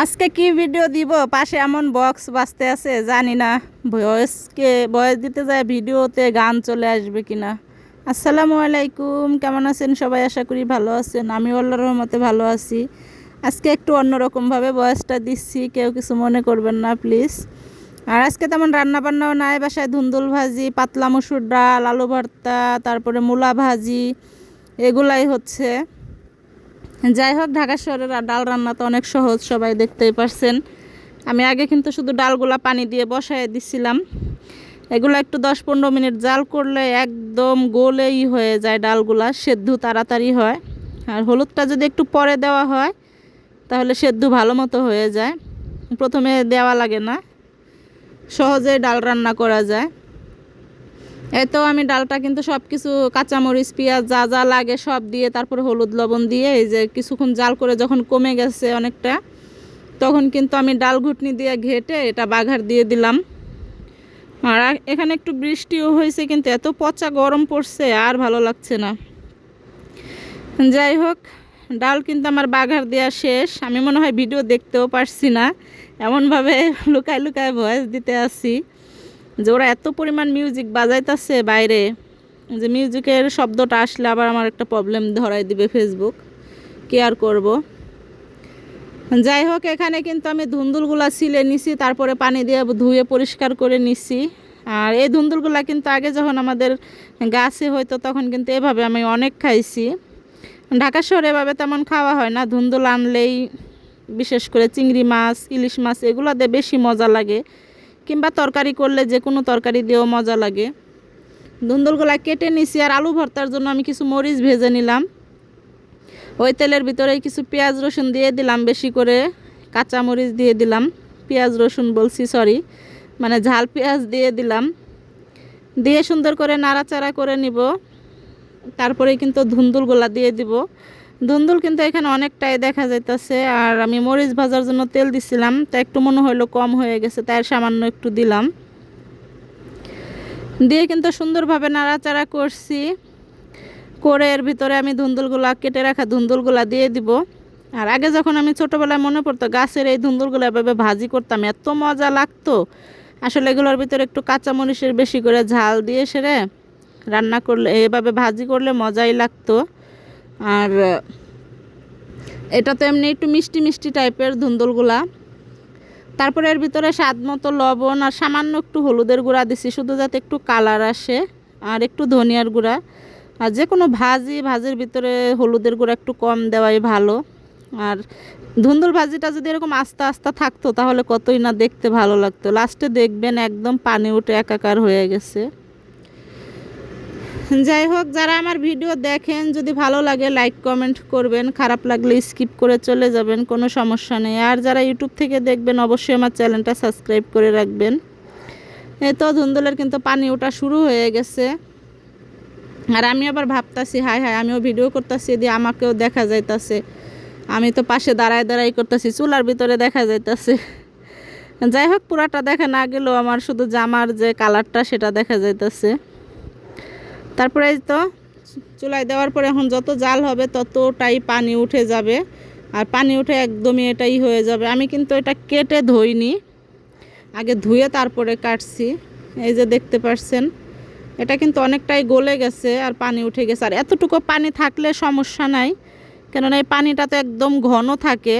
আজকে কি ভিডিও দিব? পাশে এমন বক্স বাজতে আছে, জানি না। ভয়েসকে ভয়েস দিতে যায় ভিডিওতে গান চলে আসবে কিনা। আসসালামু আলাইকুম, কেমন আছেন সবাই? আশা করি ভালো আছেন। আমি আল্লাহর রহমতে ভালো আছি। আজকে একটু অন্যরকমভাবে বয়সটা দিচ্ছি, কেউ কিছু মনে করবেন না প্লিজ আর আজকে তেমন রান্না বান্নাও নাই, বাসায় ধুন্দুল ভাজি, পাতলা মসুর ডাল, আলু ভর্তা, তারপরে মূলা ভাজি, এগুলাই হচ্ছে। যাই হোক, ঢাকা শহরের ডাল রান্না তো অনেক সহজ, সবাই দেখতেই পারছেন। আমি আগে কিন্তু শুধু ডালগুলা পানি দিয়ে বসায় দিছিলাম। এগুলো একটু দশ পনেরো মিনিট জাল করলে একদম গোলেই হয়ে যায় ডালগুলা, সেদ্ধ তাড়াতাড়ি হয়। আর হলুদটা যদি একটু পরে দেওয়া হয়, তাহলে সেদ্ধ ভালো মতো হয়ে যায়। প্রথমে দেওয়া লাগে না, সহজেই ডাল রান্না করা যায়। এই তো আমি ডালটা কিন্তু সব কিছু কাঁচামরিচ, পেঁয়াজ যা যা লাগে সব দিয়ে তারপরে হলুদ লবণ দিয়ে এই যে কিছুক্ষণ জাল করে যখন কমে গেছে অনেকটা, তখন কিন্তু আমি ডাল ঘুটনি দিয়ে ঘেটে এটা বাঘার দিয়ে দিলাম। আর এখানে একটু বৃষ্টিও হয়েছে কিন্তু এত পচা গরম পড়ছে, আর ভালো লাগছে না। যাই হোক, ডাল কিন্তু আমার বাঘার দেওয়া শেষ। আমি মনে হয় ভিডিও দেখতেও পারছি না। এমনভাবে লুকায় লুকায় ভয়েস দিতে আসি। যে ওরা এত পরিমাণ মিউজিক বাজাইতেছে বাইরে, যে মিউজিকের শব্দটা আসলে আবার আমার একটা প্রবলেম ধরাই দিবে ফেসবুক কি আর করব? যাই হোক এখানে কিন্তু আমি ধুন্দুলগুলা ছিলে নিছি, তারপরে পানি দিয়ে ধুয়ে পরিষ্কার করে নিছি। আর এই ধুন্দুলগুলা কিন্তু আগে যখন আমাদের গাছে হয়তো তখন কিন্তু এভাবে আমি অনেক খাইছি। ঢাকা শহরে এভাবে তেমন খাওয়া হয় না, ধুন্দুল আনলেই বিশেষ করে চিংড়ি মাছ, ইলিশ মাছ, এগুলোতে বেশি মজা লাগে। কিংবা তরকারি করলে যে কোনো তরকারি দিয়েও মজা লাগে। ধুন্দুলগুলা কেটে নিছি আর আলু ভর্তার জন্য আমি কিছু মরিচ ভেজে নিলাম। ওই তেলের ভিতরে কিছু পেঁয়াজ রসুন দিয়ে দিলাম বেশি করে। কাঁচা মরিচ দিয়ে দিলাম। পেঁয়াজ রসুন বলছি সরি মানে ঝাল পেঁয়াজ দিয়ে দিলাম। দিয়ে সুন্দর করে নাড়াচাড়া করে নিব। তারপরে কিন্তু ধুন্দুলগুলা দিয়ে দিব। ধুন্দুল কিন্তু এখানে অনেকটাই দেখা যাইতেছে। আর আমি মরিচ ভাজার জন্য তেল দিছিলাম, তা একটু মনে হইল কম হয়ে গেছে, তাই সামান্য একটু দিলাম। দিয়ে কিন্তু সুন্দরভাবে নাড়াচাড়া করছি। করে এর ভিতরে আমি ধুন্দুলগুলা কেটে রাখা ধুন্দুলগুলা দিয়ে দিব। আর আগে যখন আমি ছোটোবেলায় মনে পড়তো, গাছের এই ধুন্দুলগুলো এভাবে ভাজি করতাম, এত মজা লাগতো। আসলে এগুলোর ভিতরে একটু কাঁচা মরিচের বেশি করে ঝাল দিয়ে সেরে রান্না করলে, এভাবে ভাজি করলে মজাই লাগতো। আর এটা তো এমনি একটু মিষ্টি মিষ্টি টাইপের ধুন্দুলগুলা। তারপরে এর ভিতরে স্বাদ মতো লবণ আর সামান্য একটু হলুদের গুঁড়া দিছি, শুধু যাতে একটু কালার আসে আর একটু ধনিয়ার গুঁড়া। আর যে কোনো ভাজি, ভাজির ভিতরে হলুদের গুঁড়া একটু কম দেওয়াই ভালো। আর ধুন্দুল ভাজিটা যদি এরকম আস্তে আস্তে থাকতো তাহলে কতই না দেখতে ভালো লাগতো। লাস্টে দেখবেন একদম পানি উঠে একাকার হয়ে গেছে। যাই হোক, যারা আমার ভিডিও দেখেন, যদি ভালো লাগে লাইক কমেন্ট করবেন, খারাপ লাগলে স্কিপ করে চলে যাবেন, কোনো সমস্যা নেই। আর যারা ইউটিউব থেকে দেখবেন, অবশ্যই আমার চ্যানেলটা সাবস্ক্রাইব করে রাখবেন। এই তো ধুন্দুলের কিন্তু পানি ওঠা শুরু হয়ে গেছে। আর আমি আবার ভাবতাছি হাই হাই আমিও ভিডিও করতেছি দিয়ে আমাকেও দেখা যাইতাছে। আমি তো পাশে দাঁড়ায় দাঁড়াই করতেছি, চুলার ভিতরে দেখা যাইতাছে। যাই হোক, পুরাটা দেখা না গেলেও আমার শুধু জামার যে কালারটা সেটা দেখা যাইতাছে। তারপরে তো চুলায় দেওয়ার পরে এখন যত জাল হবে ততটাই পানি উঠে যাবে। আর পানি উঠে একদমই এটাই হয়ে যাবে। আমি কিন্তু এটা কেটে ধুইনি। আগে ধুয়ে তারপরে কাটছি। এই যে দেখতে পাচ্ছেন এটা কিন্তু অনেকটাই গলে গেছে আর পানি উঠে গেছে। আর এতটুকু পানি থাকলে সমস্যা নাই, কেননা এই পানিটা তো একদম ঘন থাকে।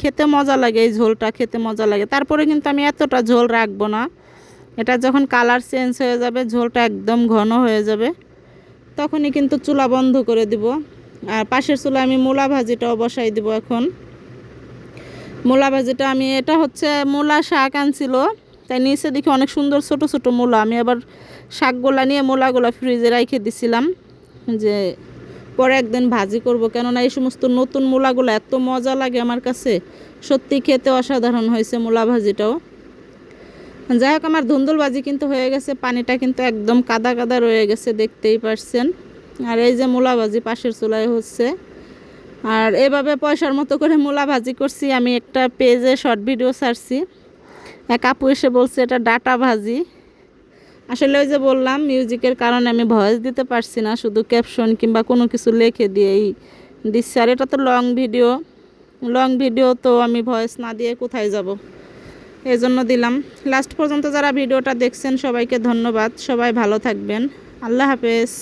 খেতে মজা লাগে এই ঝোলটা, খেতে মজা লাগে। তারপরে কিন্তু আমি এতটা ঝোল রাখব না। এটা যখন কালার চেঞ্জ হয়ে যাবে, ঝোলটা একদম ঘন হয়ে যাবে, তখনই কিন্তু চুলা বন্ধ করে দিব। আর পাশের চুলা আমি মূলা ভাজিটাও বসাই দিব এখন। মূলা ভাজিটা আমি, এটা হচ্ছে মূলা শাক আনছিল, তাই নিচে দেখি অনেক সুন্দর ছোট ছোট মূলা। আমি আবার শাকগুলা নিয়ে মূলাগুলো ফ্রিজে রেখে দিছিলাম যে পরে একদিন ভাজি করব। কেননা এই সমস্ত নতুন মূলাগুলো এত মজা লাগে আমার কাছে। সত্যি খেতে অসাধারণ হয়েছে মূলা ভাজিটাও। যাই হোক, আমার ধুন্দুলবাজি কিন্তু হয়ে গেছে, পানিটা কিন্তু একদম কাদা কাদা রয়ে গেছে, দেখতেই পারছেন। আর এই যে মূলা ভাজি পাশের চুলায় হচ্ছে। আর এভাবে পয়সার মতো করে মূলা ভাজি করছি, আমি একটা পেজে শর্ট ভিডিও ছাড়ছি। এক আপু এসে বলছে, এটা ডাটা ভাজি। আসলে ওই যে বললাম, মিউজিকের কারণে আমি ভয়েস দিতে পারছি না, শুধু ক্যাপশন কিংবা কোনো কিছু লিখে দিয়েই দিচ্ছি। আর এটা তো লং ভিডিও লং ভিডিও তো আমি ভয়েস না দিয়ে কোথায় যাব? এই জন্য দিলাম। লাস্ট পর্যন্ত যারা ভিডিওটা দেখছেন, সবাইকে ধন্যবাদ। সবাই ভালো থাকবেন। আল্লাহ হাফেজ।